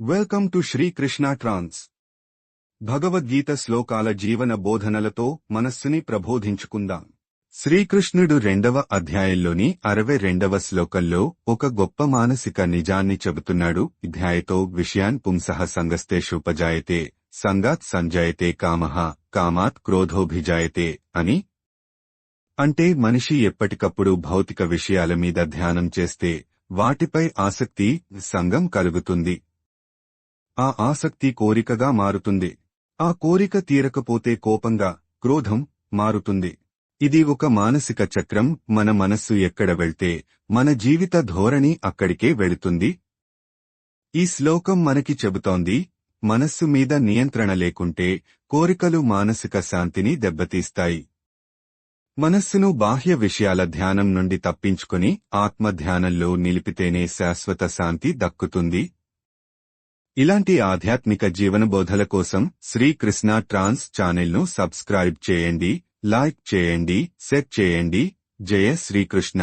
Welcome to Srikrishna trance. Bhagavadgita శ్లోకాల జీవన బోధనలతో మనస్సుని ప్రబోధించుకుందాం. శ్రీకృష్ణుడు రెండవ అధ్యాయంలోని అరవై రెండవ శ్లోకంలో ఒక గొప్ప మానసిక నిజాన్ని చెబుతున్నాడు. ధ్యాయతో విషయాన్ పుంసః సంగస్తేషుపజాయతే సంగాత్ సంజాయతే కామః కామాత్ క్రోధోభిజాయతే అని. అంటే మనిషి ఎప్పటికప్పుడు భౌతిక విషయాల మీద ధ్యానం చేస్తే వాటిపై ఆసక్తి సంగం కలుగుతుంది. ఆ ఆసక్తి కోరికగా మారుతుంది. ఆ కోరిక తీరకపోతే కోపంగా క్రోధం మారుతుంది. ఇది ఒక మానసిక చక్రం మన మనస్సు ఎక్కడ వెళ్తే మన జీవిత ధోరణి అక్కడికే వెళుతుంది. ఈ శ్లోకం మనకి చెబుతోంది మనస్సు మీద నియంత్రణ లేకుంటే కోరికలు మానసిక శాంతిని దెబ్బతీస్తాయి. మనస్సును బాహ్య విషయాల ధ్యానం నుండి తప్పించుకుని ఆత్మధ్యానంలో నిలిపితేనే శాశ్వత శాంతి దక్కుతుంది. ఇలాంటి ఆధ్యాత్మిక జీవన బోధల కోసం శ్రీకృష్ణ ట్రాన్స్ ఛానల్ను సబ్స్క్రైబ్ చేయండి లైక్ చేయండి సెట్ చేయండి. జయ శ్రీకృష్ణ.